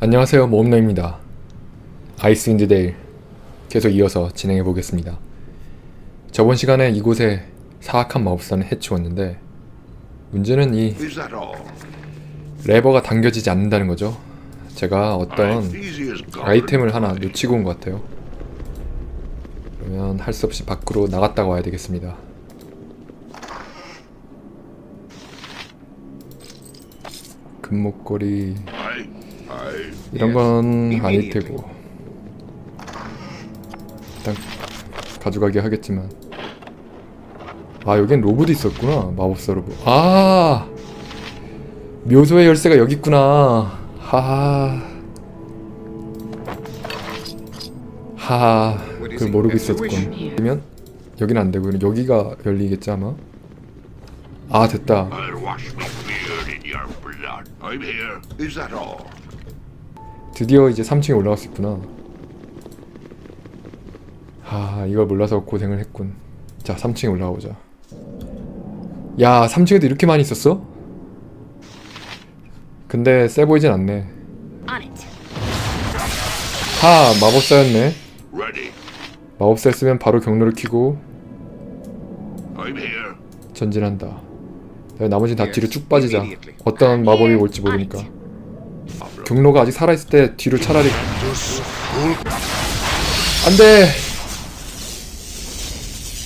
안녕하세요 모험노입니다. 아이스 인드 데일 계속 이어서 진행해 보겠습니다. 저번 시간에 이곳에 사악한 마법사는 해치웠는데 문제는 이? 레버가 당겨지지 않는다는 거죠. 제가 어떤 아이템을 하나. 놓치고 온 것 같아요. 그러면 할 수 없이 밖으로 나갔다 와야 되겠습니다. 금목걸이 이런 건 아닐 테고. 일단 가져가기 하겠지만. 아 여긴 로봇이 있었구나. 마법사 로봇. 아! 묘소의 열쇠가 여기 있구나. 하하. 하하. 그걸 모르고 있었군. 그러면 여기는 안 되고 여기가 열리겠지 아마? 아 됐다. I'll wash my beard in your blood. I'm here. Is that all? 드디어 이제 3층에 올라갈 수 있구나. 아, 이걸 몰라서 고생을 했군. 자, 3층에 올라가 보자. 야, 3층에도 이렇게 많이 있었어? 근데 세 보이진 않네. 하, 마법사였네. Ready. 마법사였으면 바로 경로를 켜고 I'm here. 전진한다. 야, 나머지는 다 뒤로 쭉 빠지자. 어떤 마법이 올지 모르니까. 경로가 아직 살아있을 때 뒤로 차라리 안돼!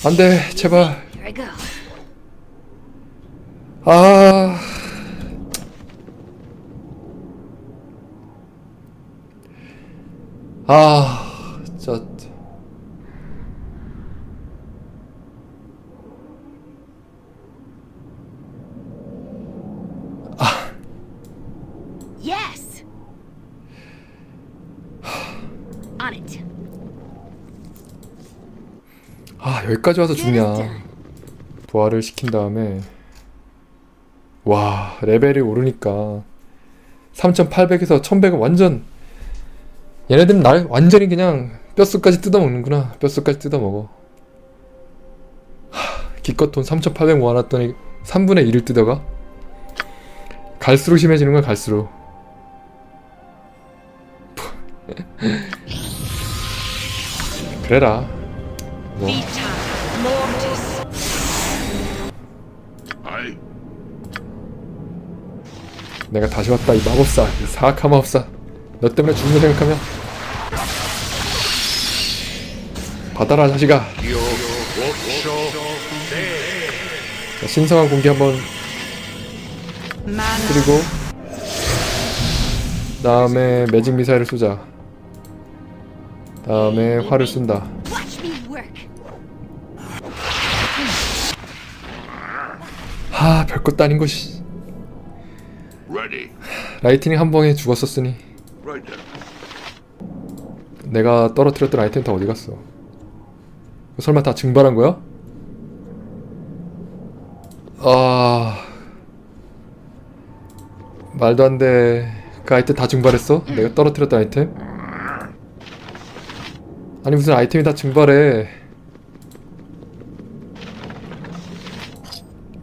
안돼 제발. 아. 아, 진짜. Yes. On it. 아, 여기까지 와서 죽냐. 부활을 시킨 다음에 와 레벨이 오르니까 3800에서 1100은 완전 얘네들은 날 완전히 그냥 뼛속까지 뜯어먹는구나. 뼛속까지 뜯어먹어. 하, 기껏 돈 3800 모아놨더니 3분의 1을 뜯어가? 갈수록 심해지는 거야 갈수록. 그래라. 뭐 내가 다시 왔다 이 마법사. 이 사악한 마법사. 너 때문에 죽는 생각하면. 받아라 자식아. 자, 신성한 공기 한번 그리고 다음에 매직 미사일을 쏘자. 다음에 활을 쏜다. 하 별것도 아닌 것이. 라이트닝 한 방에 죽었었으니. 내가 떨어뜨렸던 아이템 다 어디 갔어? 설마 다 증발한 거야? 아 말도 안 돼. 그 아이템 다 증발했어? 내가 떨어뜨렸던 아이템? 아니 무슨 아이템이 다 증발해?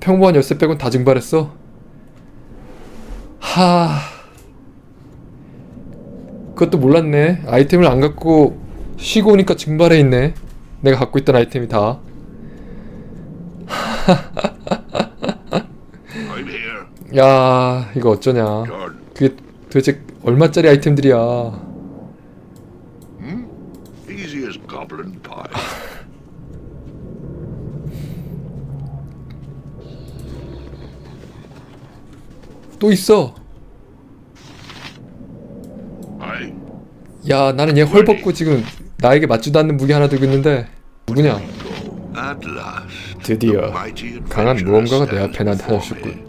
평범한 열쇠 빼곤 다 증발했어? 하. 그것도 몰랐네. 아이템을 안 갖고 쉬고 오니까 증발해 있네. 내가 갖고 있던 아이템이 다. 야, 이거 어쩌냐. 그게 도대체 얼마짜리 아이템들이야. Pie. 또 있어. 야, 나는 얘 헐벗고 지금 나에게 맞지도 않는 무기 하나 들고 있는데 누구냐? 드디어 강한 무언가가 내 앞에 me.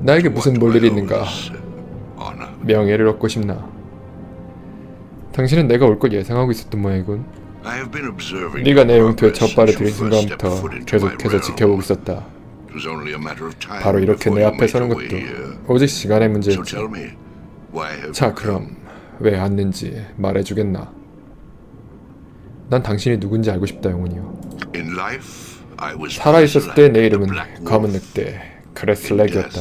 나에게 무슨 볼 일이 있는가? 명예를 얻고 싶나? 당신은 내가 올 걸 예상하고 있었던 모양이군. 네가 내 your 용표에 progress 첫 발을 since 들인 순간부터 계속해서. 지켜보고 있었다. 바로 이렇게 내 앞에 서는 것도. 오직 시간의 문제였지. 자? 그럼 왜 왔는지 말해주겠나? 난 당신이 누군지 알고 싶다, 영혼이요. 살아 있었을 때 내 이름은. 검은 늑대 크레슬렉이었다.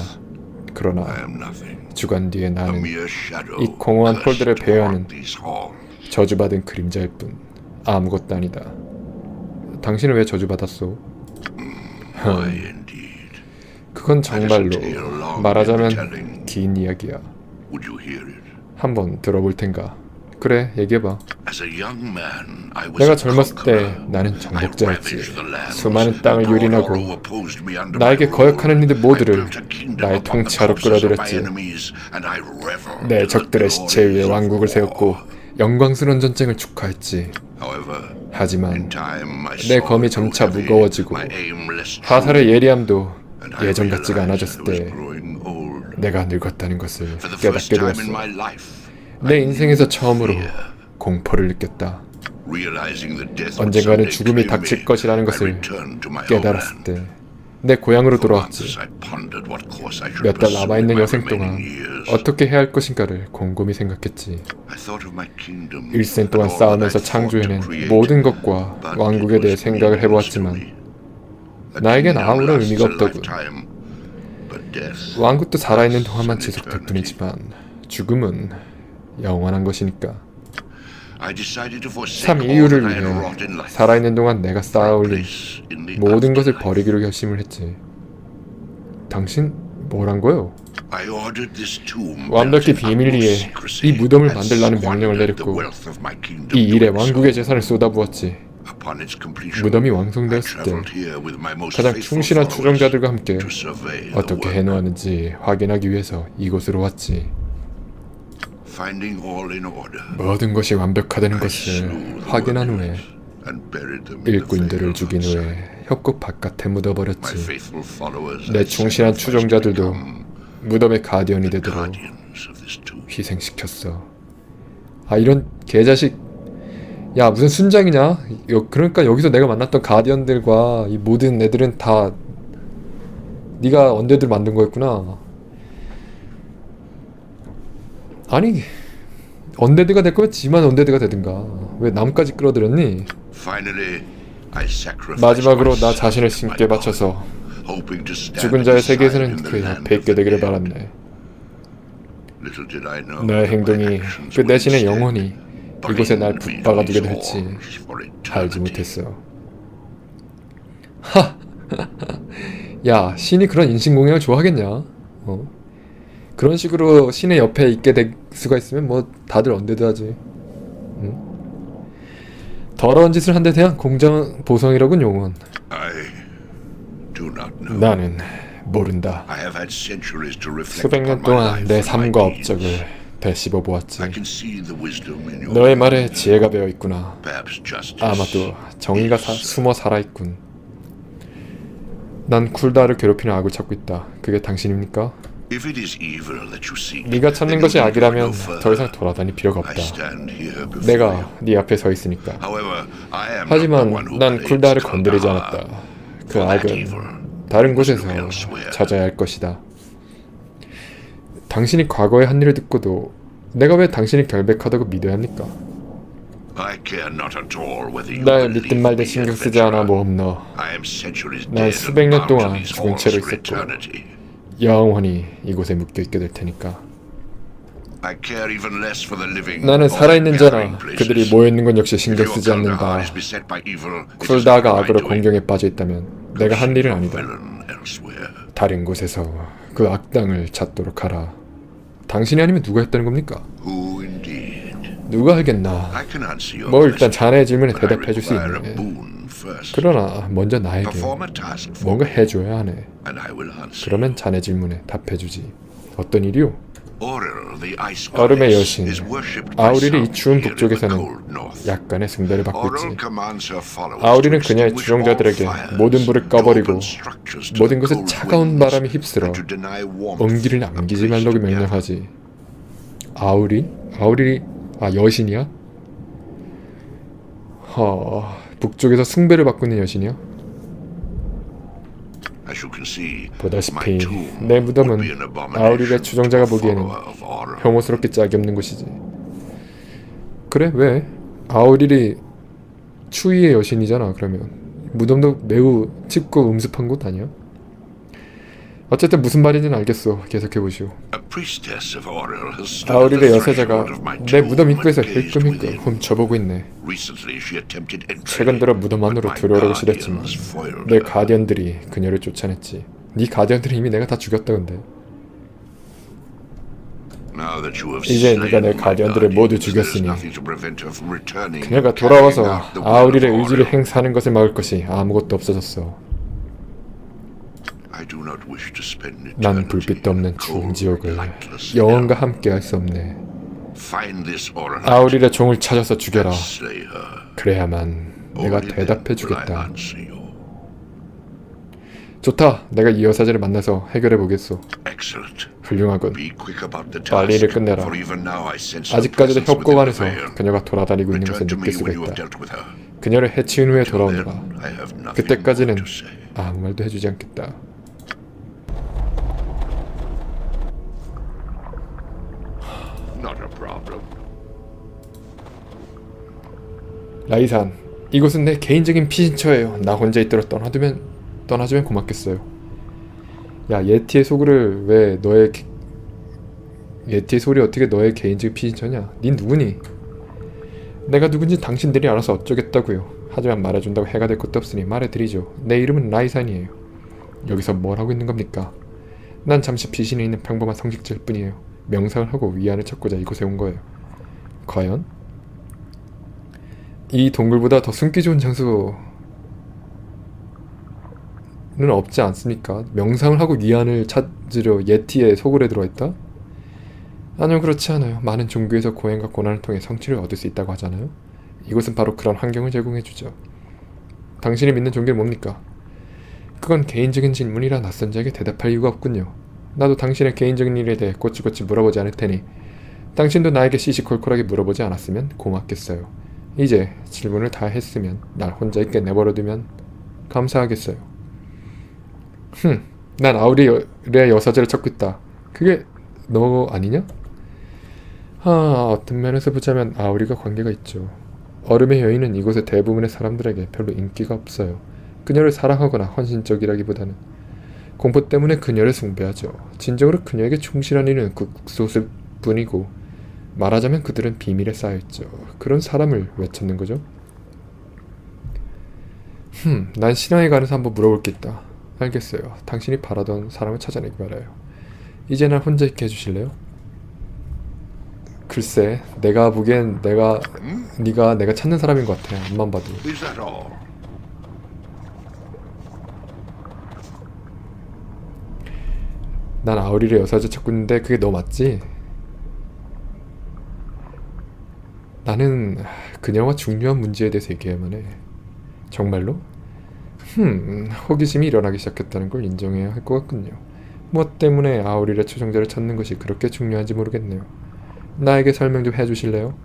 그러나. 주간 뒤에 나는. 이 공허한 to 배회하는. 저주받은 그림자일 뿐 아무것도 아니다. 당신은 왜 저주받았소? Indeed. 그건 정말로 말하자면 긴 이야기야. 한번 들어볼 텐가? 그래, 얘기해봐. As a young man, I was 내가 젊었을 때. 나는 I 정복자였지. 수많은 땅을 유린하고 all who opposed me under 나에게. 거역하는 이들 I 모두를 나의 통치하로 my 끌어들였지. 내 적들의 시체 위에 왕국을. 세웠고 영광스러운 전쟁을 축하했지. 하지만 내 검이 점차 무거워지고 화살의 예리함도 예전 같지가 않아졌을 때. 내가 늙었다는 것을 깨닫게 되었어. 내 인생에서 처음으로. 공포를 느꼈다. 언젠가는 죽음이 닥칠 것이라는 것을 깨달았을. 때 내 고향으로 돌아왔지. 몇 달 남아있는 여생 동안. 어떻게 해야 할 것인가를 곰곰이 생각했지. 일생 동안 싸우면서 창조해낸. 모든 것과 왕국에 대해 생각을 해보았지만 나에겐 아무런 의미가 없더군. 왕국도 살아있는 동안만 지속될. 뿐이지만 죽음은 영원한 것이니까. 참 이유를 위해 살아있는 동안 내가 쌓아올린 모든 것을. 버리기로 결심을 했지. 당신 뭐란 거요? 완벽히 비밀리에 이 무덤을 만들라는 명령을 내렸고 이 일에. 왕국의 재산을 쏟아부었지. Upon its completion, 무덤이 I 완성되었을 때 traveled here with my most 가장 충실한 추종자들과 함께 to survey the 어떻게. 해놓았는지 확인하기 위해서 이곳으로 왔지. Finding all in order, 모든 것이 완벽하다는 것을 확인한 후에 일꾼들을 죽인. 후에 협곡 바깥에 My 묻어버렸지. faithful followers 내 충실한 추종자들도 무덤의 가디언이 되도록. 희생시켰어. 아 이런 개자식. 야 무슨 순장이냐? 여, 그러니까 여기서 내가 만났던 가디언들과 이 모든 애들은 다 네가 언데드를 만든 거였구나. 아니 언데드가 될 거면 지만 언데드가 되든가. 왜 남까지 끌어들였니? 마지막으로 나 자신을 신께 바쳐서 죽은 자의 세계에서는 그 of 있게 되기를. 바랐네. 나의 행동이 그 대신에 영원히 이곳에 날 bind me to 붙박아 두게 these 될지 알지. 못했어. 하! 야, 신이 그런 인신공양을 좋아하겠냐? 어? 그런 식으로 신의 옆에 있게 될 수가 있으면 뭐 다들 언데드 하지. 응? 더러운 짓을 한 데 대한 공정 보상이라군 용은. Not know. 나는 모른다. 수백 년 동안 내 삶과. 업적을 되씹어 보았지. I can see the wisdom in your 너의 말에 지혜가 배어 있구나. 아마도 정의가 사- 숨어 살아있군. 난 쿨다를 괴롭히는 악을 찾고 있다. 그게 당신입니까? 네가 찾는 것이 악이라면. 더 이상 돌아다닐 필요가 없다. 내가 네 앞에 서 있으니까. 하지만 난 쿨다를 건드리지. 않았다. 그 악은 다른 곳에서. 찾아야 할 것이다. 당신이 과거의 한 일을 듣고도 내가 왜 당신이 결백하다고 믿어야 합니까? 날 믿든 말든 신경 쓰지 않아. 모험 centuries 난 수백 년 동안 죽은 채로 있었고. 영원히 이곳에 묶여 있게 될 테니까. 나는 살아있는 places. 그들이 모여 있는 건 역시 신경 쓰지 않는다. 쿨다가 악으로. 공경에 빠져 있다면 내가 한 일은 아니다. 다른 곳에서 그 악당을 찾도록 하라. 당신이 아니면 누가 했다는 겁니까? 누가 하겠나? 뭐 일단 자네의 질문에 대답해 줄수 first. 그러나 먼저 나에게 뭔가 해줘야 하네. 그러면 자네 질문에 답해 주지. 어떤 일이요? Auril, the ice 얼음의 여신 is worshipped by 아우릴이 이 추운 here in the 북쪽에서는. 약간의 숭배를 받고 있지. 아우릴은 그녀의 주종자들에게 모든 불을 꺼버리고 모든 cold 차가운 바람이 휩쓸어 온기를 남기지 말라고. 명령하지. 아우릴? 아우릴이 아 여신이야? 허 북쪽에서 숭배를 받고 있는 여신이야? 보다시피 내 무덤은 추종자가 a 보기에는. 혐오스럽게 짝이 없는 곳이지. 그래 왜? 아우릴이 추위의 여신이잖아. 그러면 무덤도 매우 춥고 음습한 곳 아니야? 어쨌든 무슨 말인지는 알겠소. 계속해 보시오. 아우릴의 the 여세자가 내 무덤 입구에서 힐끔힐끔. 훔쳐보고 있네. 최근 들어 무덤 안으로 들어오려고 시도했지만 내. 가디언들이 그녀를 쫓아냈지. 네 가디언들이 이미 내가 다 죽였다 근데. 이제 네가 내 가디언들을 모두 죽였으니 그녀가 돌아와서 아우릴의 of 의지를. 행사하는 것을 막을 것이 아무것도 없어졌어. 난 불빛도 없는 in 추운 지옥을 영원과. 함께 할 수 없네. Find this Auril 아우릴의 종을 찾아서 죽여라. and slay her. 그래야만 내가 대답해 주겠다. 좋다. 내가 이 여사제를 만나서 해결해 보겠소. Excellent. 훌륭하군. Be quick about the 빨리 일을 끝내라. for even now I sense her 아직까지도 협곡 안에서. 그녀가 돌아다니고 있는 것을 느낄 수가 있다. dealt with her. 그녀를 해치운 후에 nothing 그때까지는 more to say. 아무 말도 해주지 않겠다. 라이산, 이곳은 내 개인적인 피신처예요. 나 혼자 있도록 떠나두면 떠나주면 고맙겠어요. 야 예티의 소굴을 왜 너의 개- 예티의 소리 어떻게 너의 개인적인 피신처냐? 닌 누구니? 내가 누군지 당신들이 알아서 어쩌겠다고요. 하지만 말해준다고 해가 될 것도 없으니 말해드리죠. 내 이름은 라이산이에요. 여기서 뭘 하고 있는 겁니까? 난 잠시 피신에 있는 평범한 성직자일 뿐이에요. 명상을 하고 위안을 찾고자 이곳에 온 거예요. 과연? 이 동굴보다 더 숨기 좋은 장소는 없지 않습니까? 명상을 하고 위안을 찾으려 예티의 소굴에 들어와 있다? 아니요 그렇지 않아요. 많은 종교에서 고행과 고난을 통해 성취를 얻을 수 있다고 하잖아요. 이곳은 바로 그런 환경을 제공해주죠. 당신이 믿는 종교는 뭡니까? 그건 개인적인 질문이라 낯선 자에게 대답할 이유가 없군요. 나도 당신의 개인적인 일에 대해 꼬치꼬치 물어보지 않을 테니 당신도 나에게 시시콜콜하게 물어보지 않았으면 고맙겠어요. 이제 질문을 다 했으면 날 혼자 있게 내버려두면 감사하겠어요. 흠, 난 아우리의 여사제를 찾고 있다. 그게 너 아니냐? 아, 어떤 면에서 보자면 아우리가 관계가 있죠. 얼음의 여인은 이곳의 대부분의 사람들에게 별로 인기가 없어요. 그녀를 사랑하거나 헌신적이라기보다는 공포 때문에 그녀를 숭배하죠. 진정으로 그녀에게 충실한 이는 극소수 뿐이고 말하자면 그들은 비밀에 쌓여있죠. 그런 사람을 왜 찾는 거죠? 흠, 난 신앙에 관해서 한번 물어볼 게 있다. 알겠어요. 당신이 바라던 사람을 찾아내기 바라요. 이제 날 혼자 있게 해주실래요? 글쎄, 내가 보기엔 내가 네가 내가 찾는 사람인 것 같아. 앞만 봐도. 난 아우리를 여사제 찾고 있는데 그게 너 맞지? 나는 그녀와 중요한 문제에 대해서 얘기해야만 해. 정말로? 흠, 호기심이 일어나기 시작했다는 걸 인정해야 할 것 같군요. 무엇 때문에 아우리의 초정자를 찾는 것이 그렇게 중요한지 모르겠네요. 나에게 설명 좀 해주실래요?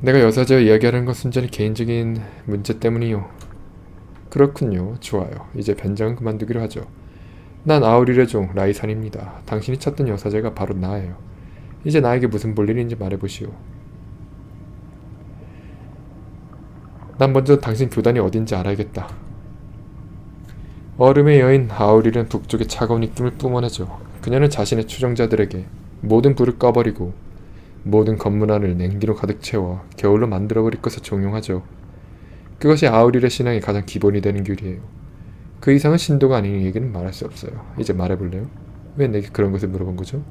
내가 여사제와 이야기하는 건 순전히 개인적인 문제 때문이요. 그렇군요. 좋아요. 이제 변장은 그만두기로 하죠. 난 아우릴의 종 라이산입니다. 당신이 찾던 여사제가 바로 나예요. 이제 나에게 무슨 볼일인지 말해보시오. 난 먼저 당신 교단이 어딘지 알아야겠다. 얼음의 여인 아우릴은 북쪽의 차가운 입김을 뿜어내죠. 그녀는 자신의 추종자들에게 모든 불을 꺼버리고 모든 건물 안을 냉기로 가득 채워 겨울로 만들어버릴 것을 종용하죠. 그것이 아우릴의 신앙의 가장 기본이 되는 규리예요. 그 이상은 신도가 아닌 얘기는 말할 수 없어요. 이제 말해볼래요? 왜 내게 그런 것을 물어본 거죠?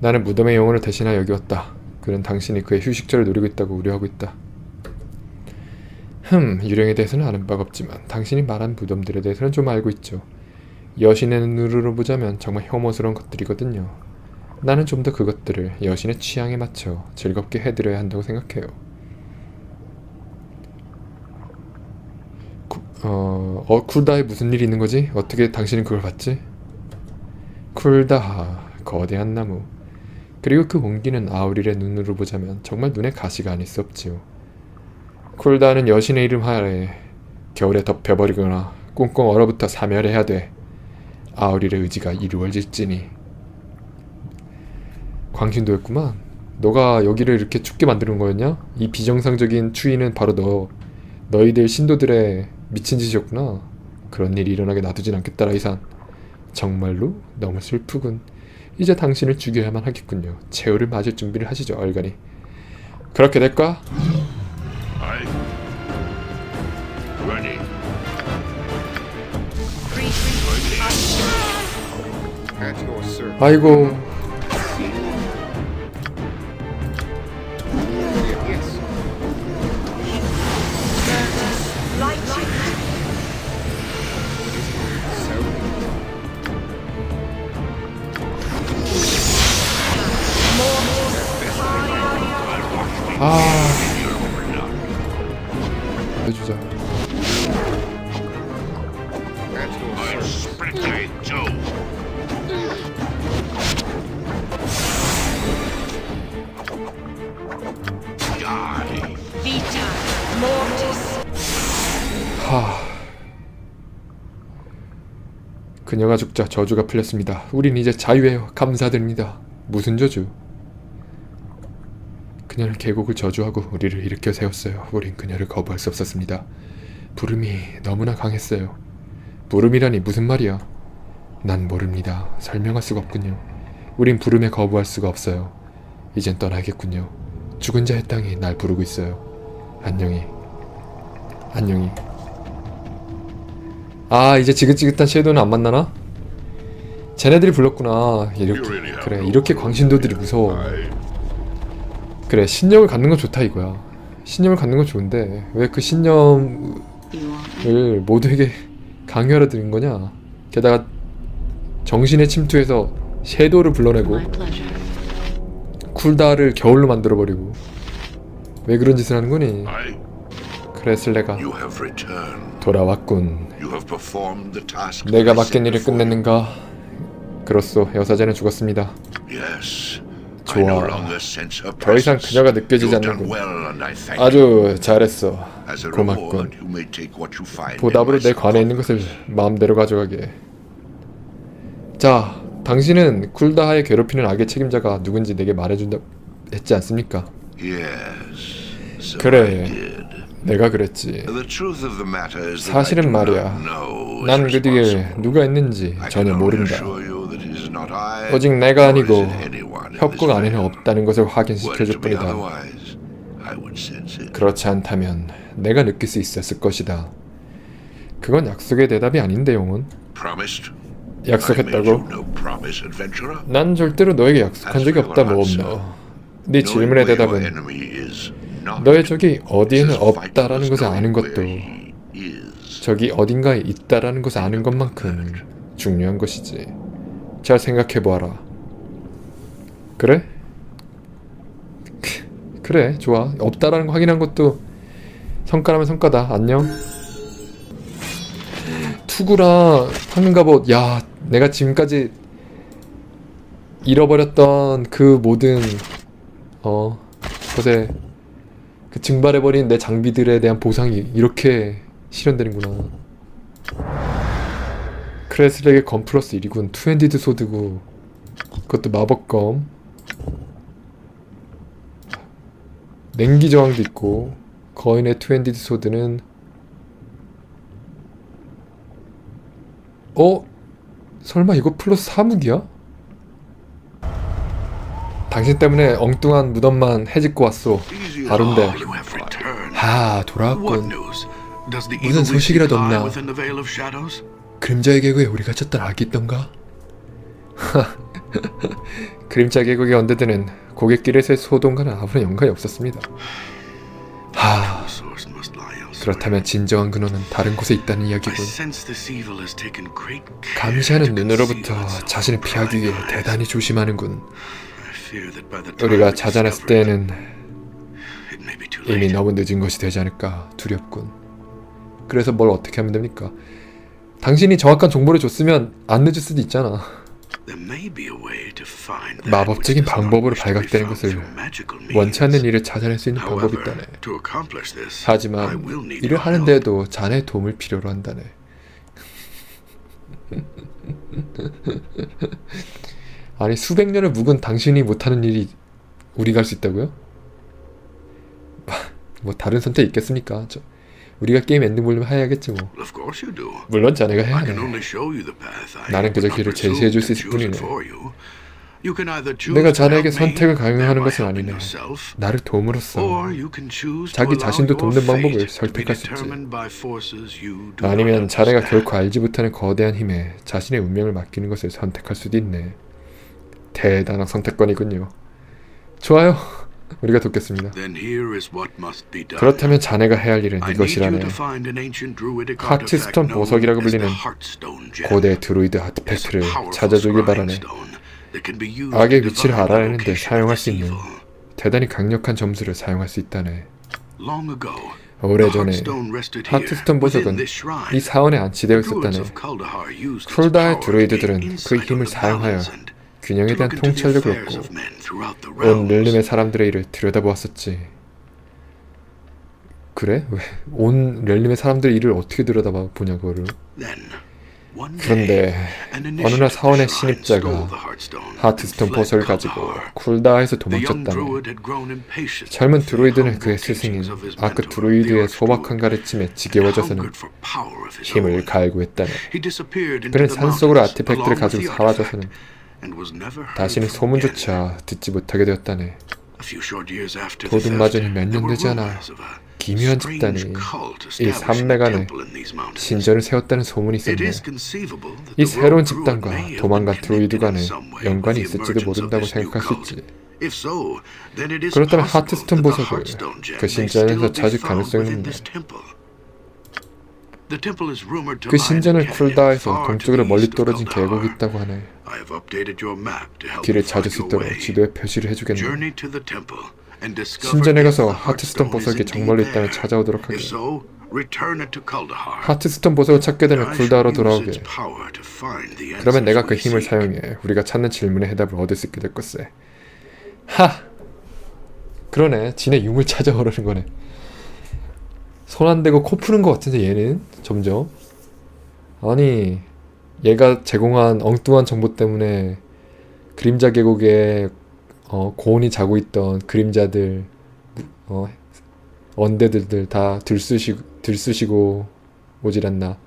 나는 무덤의 영혼을 대신하여 여기 왔다. 그는 당신이 그의 휴식처를 노리고 있다고 우려하고 있다. 흠, 유령에 대해서는 아는 바가 없지만 당신이 말한 무덤들에 대해서는 좀 알고 있죠. 여신의 눈으로 보자면 정말 혐오스러운 것들이거든요. 나는 좀 더 그것들을 여신의 취향에 맞춰 즐겁게 해드려야 한다고 생각해요. 구- 어, 어 쿨다에 무슨 일이 있는 거지? 어떻게 당신은 그걸 봤지? 쿨다 거대한 나무 그리고 그 온기는 아우릴의 눈으로 보자면 정말 눈에 가시가 아닐 수 없지요. 쿨다는 여신의 이름 하에 겨울에 덮여버리거나 꽁꽁 얼어붙어 사멸해야 돼. 아우릴의 의지가 이루어질지니. 광신도였구만. 너가 여기를 이렇게 춥게 만드는 거였냐? 이 비정상적인 추위는 바로 너 너희들 신도들의 미친 짓이었구나. 그런 일이 일어나게 놔두진 않겠다 라 이산. 정말로 너무 슬프군. 이제 당신을 죽여야만 하겠군요. 최후를 맞을 준비를 하시죠 얼간이. 그렇게 될까? 아이고 Vita. 하. 그녀가 죽자 저주가 풀렸습니다. 우린 이제 자유해요. 감사드립니다. 무슨 저주? 그녀는 계곡을 저주하고 우리를 일으켜 세웠어요. 우린 그녀를 거부할 수 없었습니다. 부름이 너무나 강했어요. 부름이라니 무슨 말이야? 난 모릅니다. 설명할 수가 없군요. 우린 부름에 거부할 수가 없어요. 이젠 떠나겠군요. 죽은 자의 땅이 날 부르고 있어요. 안녕히. 안녕히. 아 이제 지긋지긋한 섀도우는 안 만나나? 쟤네들이 불렀구나 이렇게 그래 이렇게 광신도들이 무서워. 그래 신념을 갖는 건 좋다 이거야 신념을 갖는 건 좋은데 왜 그 신념을 모두에게 강요하려 드린 거냐 게다가 정신에 침투해서 섀도우를 불러내고 쿨다를 겨울로 만들어버리고 왜 그런 짓을 하는 거니 have returned. 돌아왔군. 내가 맡긴 일을. 끝냈는가 그렇소 여사제는 죽었습니다. 좋아. 더 이상. 그녀가 느껴지지 않는군. 아주 잘했어 고맙군 보답으로 내 관에 있는 것을 마음대로 가져가게 자 당신은 쿨다하의 괴롭히는 악의 책임자가 누군지 내게 말해준다 했지 않습니까? Yes. 그래. 내가 그랬지 사실은 말이야. 난 그 뒤에. 누가 있는지 전혀 모른다 오직 내가 아니고 협곡 안에는. 없다는 것을 확인시켜줄 뿐이다. 그렇지 않다면 내가 느낄 수 있었을 것이다 그건 약속의 대답이 아닌데 made 약속했다고? 난 절대로 너에게 약속한 적이 없다 모험너 네 질문의 대답은 너의 적이 어디에는 없다라는 것을 아는 것도. 적이 어딘가에 있다라는 것을 아는 것만큼 중요한 것이지. 잘 생각해 보아라. 그래? 그래, 좋아. 없다라는 거 확인한 것도 성과라면 성과다. 안녕. 투구랑 황금 갑옷. 야, 내가 지금까지 잃어버렸던 그 모든 어 것에 그 증발해버린 내 장비들에 대한 보상이 이렇게 실현되는구나. 크레슬에게 검 플러스 1이군. 투핸디드 소드고 그것도 마법검. 냉기 저항도 있고 거인의 투핸디드 소드는 어? 설마 이거 플러스 사무기야? 당신 때문에 엉뚱한 무덤만 해집고 왔소. 바른데. 아, What 돌아왔군. 무슨 소식이라도 없나? 그림자의 계곡에 우리가 쳤던 악이 있던가? 그림자 계곡의 언데드는 고갯길에서의 소동과는 아무런 연관이 없었습니다. 하. 그렇다면 진정한 근원은 다른 곳에 있다는 이야기군. 감시하는 눈으로부터 자신을 피하기 위해. 대단히 조심하는군. 우리가 it, 때에는 이미 late. 너무 늦은 것이 되지 않을까 두렵군. 그래서 뭘 어떻게 하면 됩니까? 당신이 정확한 정보를 줬으면 안 늦을 수도 있잖아. 마법적인 방법으로 발각되는 것을. 원치 않는 일을 찾아낼 수 있는 방법이 있다네. 하지만 일을. 하는데도 자네의 도움을 필요로 한다네. 아니 수백 년을 묵은 당신이 못하는 일이 우리가 할 수 있다고요? 뭐 다른 선택 있겠습니까? 저 우리가 게임 엔딩 보려면 해야겠지 뭐. 물론 자네가 해야 해. 나는 그저 길을 제시해 줄 수 있을 뿐이네. 내가 자네에게 선택을 강요하는 것은 아니네. 나를 도움으로써 자기 자신도 돕는 방법을 설득할 수 있지. 아니면 자네가. 결코 알지 못하는 거대한 힘에 자신의 운명을 맡기는 것을 선택할 수도 있네. 대단한 선택권이군요. 좋아요. 우리가 돕겠습니다. 그렇다면 자네가 해야 할 일은 이것이라네. 하트스톤 보석이라고 불리는. 고대 드루이드 powerful 찾아주길 바라네. 악의 위치를 알아내는데 사용할 수 있는. 대단히 강력한 점수를 사용할 수 있다네. 오래전에 하트스톤 보석은. 이 사원에 안치되어 있었다네. 쿨다의 드루이드들은 그 힘을 사용하여 균형에 대한 throughout the 온. 렐름의 사람들의 일을 들여다보았었지. 그래? 왜? 온 렐름의 사람들의 일을 어떻게 들여다봐 보냐 그거를. Then, one day, 그런데 어느 날 사원의 신입자가 하트스톤 보석을 가지고. 쿨다에서 도망쳤다네. 젊은 humble 그의 스승인 아크 archdruid, 소박한 가르침에 지겨워져서는 힘을. 갈구했다네. 그는 산속으로 아티팩트를 가지고 사라져서는 artifact and was never heard 다시는. 소문조차 듣지 못하게 되었다네. A few short years after the 도둑 theft, 맞은 몇 there 년 were 되지 않아 기묘한 집단이 이 산맥안에 temple in these mountains. 신전을 세웠다는 소문이 있었네. 이 the 새로운 집단과 도망간 in 간에 연관이 있을지도 모른다고 생각할 수. 있지. If so, then it is 그렇다면 하트스톤 보석을 그 신전에서 찾을 가능성이 있네. 그 canyon 쿨다에서 동쪽으로 멀리 떨어진. 계곡이 있다고 하네. 길을 찾을 수 있도록. 지도에 표시를 해주겠네. 신전에 가서 the 하트스톤 보석이 정말로 있다면. 찾아오도록 하게. 하트스톤 보석을 찾게 되면 쿨다로 돌아오게. its power to find the 그러면 내가 그 힘을. 사용해 우리가 찾는 질문의 해답을 얻을 수 있게 될 것세. 하. 그러네. 지네 융을 찾아오라는 거네. 손 안 대고 코 푸는 것 같은데 얘는 점점. 아니 얘가 제공한 엉뚱한 정보 때문에 그림자 계곡에 어, 고온이 자고 있던 그림자들 어, 언데드들 다 들쑤시고 들쑤시고 오질않나.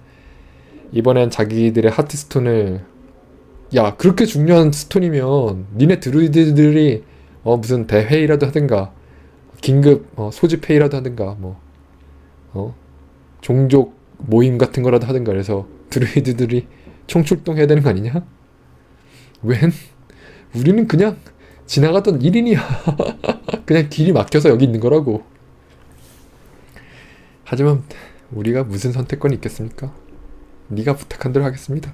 이번엔 자기들의 하트스톤을 야 그렇게 중요한 스톤이면 니네 드루이드들이 어 무슨 대회의라도 하든가 긴급 어, 소집회의라도 하든가 뭐 어? 종족 모임 같은 거라도 하든가 그래서 드루이드들이 총출동해야 되는 거 아니냐? 웬? 우리는 그냥 지나가던 일인이야 그냥 길이 막혀서 여기 있는 거라고 하지만 우리가 무슨 선택권이 있겠습니까? 네가 부탁한 대로 하겠습니다